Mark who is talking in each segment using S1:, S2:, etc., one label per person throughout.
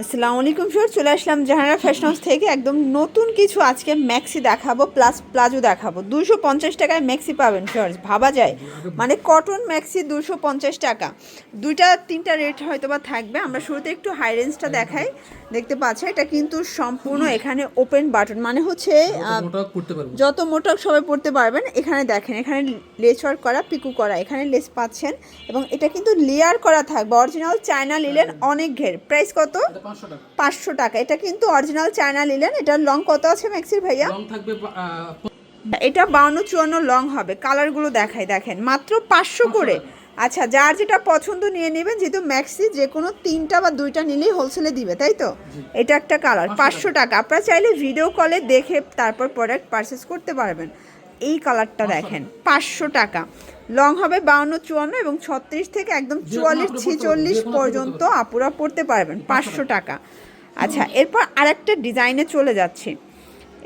S1: আসসালামু আলাইকুম স্যার চলে আসলাম জাহানারা ফ্যাশন হাউস থেকে। একদম নতুন কিছু আজকে ম্যাক্সি দেখাবো প্লাস প্লাজো দেখাবো। দুশো পঞ্চাশ টাকায় ম্যাক্সি পাবেন স্যার ভাবা যায়। মানে কটন ম্যাক্সি দুশো পঞ্চাশ টাকা। দুইটা, তিনটা রেট হয়তো বা থাকবে। আমরা শুরুতে একটু হাই রেঞ্জটা দেখাই। দেখতে পাচ্ছি এটা কিন্তু সম্পূর্ণ এখানে ওপেন বাটন মানে হচ্ছে যত মোটা সবাই পড়তে পারবেন এখানে দেখেন এখানে লেস ওয়ার্ক করা পিকু করা এখানে লেস পাচ্ছেন এবং এটা কিন্তু লেয়ার করা থাকবে অরিজিনাল চায়না লিলেন অনেক ঘের প্রাইস কত?
S2: পাঁচশো টাকা।
S1: এটা কিন্তু অরিজিনাল চায়না লিলেন এটার লং কত আছে ম্যাক্সির ভাইয়া? এটা বাউন্ন চুয়ান্ন লং হবে কালারগুলো দেখায় দেখেন মাত্র পাঁচশো করে। আচ্ছা যার যেটা পছন্দ নিয়ে নেবেন যেহেতু ম্যাক্সি যে কোনো তিনটা বা দুইটা নিলেই হোলসেলে দিবে তাই তো? এটা একটা কালার পাঁচশো টাকা। আপনারা চাইলে ভিডিও কলে দেখে তারপর প্রোডাক্ট পারচেস করতে পারবেন। এই কালারটা দেখেন পাঁচশো টাকা। লং হবে বাউন্ন চুয়ান্ন এবং ছত্রিশ থেকে একদম চুয়াল্লিশ ছিচল্লিশ পর্যন্ত আপুরা পড়তে পারবেন পাঁচশো টাকা। আচ্ছা এরপর আরেকটা ডিজাইনে চলে যাচ্ছি।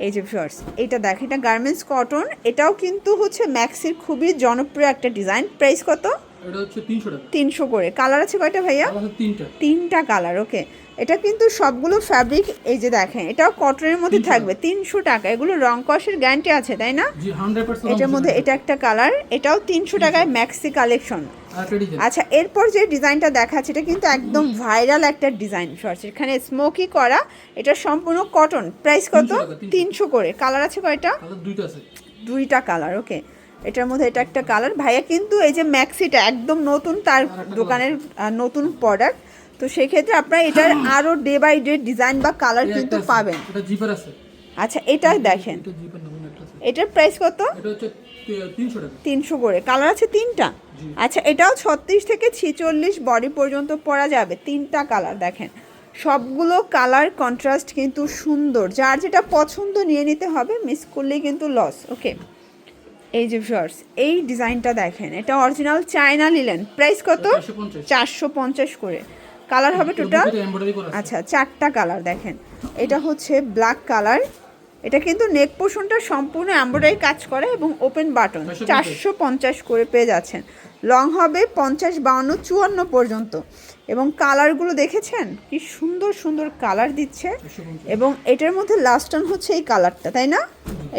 S1: এই যে ভিউয়ার্স এটা দেখ এটা গার্মেন্টস কটন এটাও কিন্তু হচ্ছে ম্যাক্সির খুবই জনপ্রিয় একটা ডিজাইন প্রাইস কত?
S2: এটা হচ্ছে তিনশো টাকা।
S1: করে। কালার আছে কয়টা ভাইয়া?
S2: তিনটা।
S1: তিনটা কালার ওকে এটা কিন্তু সবগুলো ফ্যাব্রিক এই যে দেখেন এটাও কটনের মধ্যে থাকবে তিনশো টাকা। এগুলো রং কষের গ্যারান্টি আছে তাই না? এটার মধ্যে এটা একটা কালার এটাও তিনশো টাকায় ম্যাক্সি কালেকশন আচ্ছা এরপর যে ডিজাইনটা দেখাচ্ছে এটা কিন্তু একদম ভাইরাল একটা ডিজাইন শর্টস এখানে স্মোকি করা এটা সম্পূর্ণ কটন প্রাইস কত?
S2: 300 টাকা, 300
S1: তিনশো করে। কালার আছে কয়টা?
S2: দুইটা
S1: কালার ওকে এটার মধ্যে এটা একটা কালার। ভাইয়া কিন্তু এই যে ম্যাক্সিটা একদম নতুন তার দোকানের নতুন প্রোডাক্ট তো সেক্ষেত্রে আপনারা এটার আরও ডে বাই ডে ডিজাইন বা কালার কিন্তু পাবেন।
S2: এটা জিপার আছে।
S1: আচ্ছা এটা দেখেন।
S2: এটা জিপার নতুন একটা আছে।
S1: এটার প্রাইস কত?
S2: এটা হচ্ছে তি- তিনশো টাকা।
S1: তিনশো করে। কালার আছে তিনটা? আচ্ছা এটাও ছত্রিশ থেকে ছিচল্লিশ বডি পর্যন্ত পরা যাবে। তিনটা কালার দেখেন। সবগুলো কালার কন্ট্রাস্ট কিন্তু সুন্দর। যার যেটা পছন্দ নিয়ে নিতে হবে মিস করলেই কিন্তু লস ওকে এই যে শর্টস এই ডিজাইনটা দেখেন এটা অরিজিনাল চায়না নিলেন প্রাইস কত?
S2: চারশো পঞ্চাশ।
S1: করে। কালার হবে টোটাল আচ্ছা চারটা কালার দেখেন। এটা হচ্ছে ব্ল্যাক কালার এটা কিন্তু নেক পোষণটা সম্পূর্ণ এমব্রয়ডারি কাজ করে এবং ওপেন বাটন চারশো পঞ্চাশ। করে পেয়ে যাচ্ছেন। লং হবে পঞ্চাশ বাউন্ন চুয়ান্ন পর্যন্ত। এবং কালারগুলো দেখেছেন? কি সুন্দর সুন্দর কালার দিচ্ছে। এবং এটার মধ্যে লাস্ট টান হচ্ছে এই কালারটা তাই না?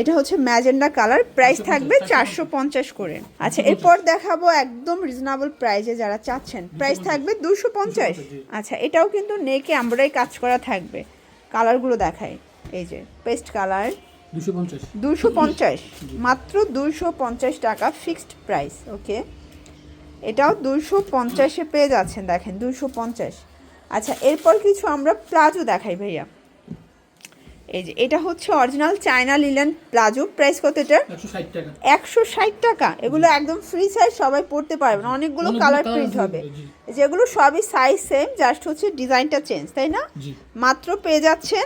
S1: এটা হচ্ছে ম্যাজেন্ডা কালার। প্রাইস থাকবে চারশো পঞ্চাশ করে। আচ্ছা এরপর দেখাবো একদম রিজনেবল প্রাইসে যারা চাচ্ছেন। প্রাইস থাকবে দুশো পঞ্চাশ। আচ্ছা এটাও কিন্তু নেকে আমরাই কাজ করা থাকবে। কালারগুলো দেখাই। এই যে পেস্ট কালার
S2: দুশো পঞ্চাশ।
S1: দুশো পঞ্চাশ। মাত্র দুশো পঞ্চাশ টাকা ফিক্সড প্রাইস ওকে এটাও দুশো পঞ্চাশে পেয়ে যাচ্ছেন দেখেন দুশো পঞ্চাশ। আচ্ছা এরপর কিছু আমরা প্লাজো দেখাই ভাইয়া। এই যে এটা হচ্ছে original China linen palazzo price কত এটা
S2: একশো ষাট টাকা।
S1: এগুলো একদম ফ্রি সাইজ সবাই পড়তে পারবেন অনেকগুলো
S2: অনেকগুলো
S1: কালার প্রিন্ট হবে। যেগুলো সবই সাইজ সেম জাস্ট হচ্ছে ডিজাইনটা চেঞ্জ তাই না? মাত্র পেয়ে যাচ্ছেন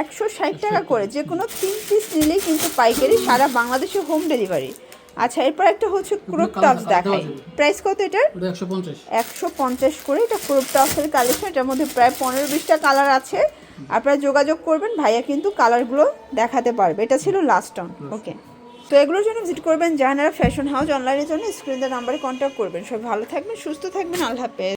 S1: একশো ষাট টাকা করে। যে কোনো তিন পিস নিলেই কিন্তু পাইকারি সারা বাংলাদেশে হোম ডেলিভারি আচ্ছা এরপর একটা হচ্ছে ক্রপ টপস দেখাই। প্রাইস কত এটার?
S2: একশো পঞ্চাশ।
S1: করে। এটা ক্রপ টপসের কালেকশন এটার মধ্যে প্রায় পনেরো বিশটা কালার আছে। আপনারা যোগাযোগ করবেন ভাইয়া কিন্তু কালারগুলো দেখাতে পারবে। এটা ছিল লাস্ট টাউন ওকে তো এগুলোর জন্য ভিজিট করবেন জাহানারা ফ্যাশন হাউস অনলাইনের জন্য স্ক্রিনের নাম্বারে কন্ট্যাক্ট করবেন। সব ভালো থাকবেন সুস্থ থাকবেন আল্লাহ হাফেজ।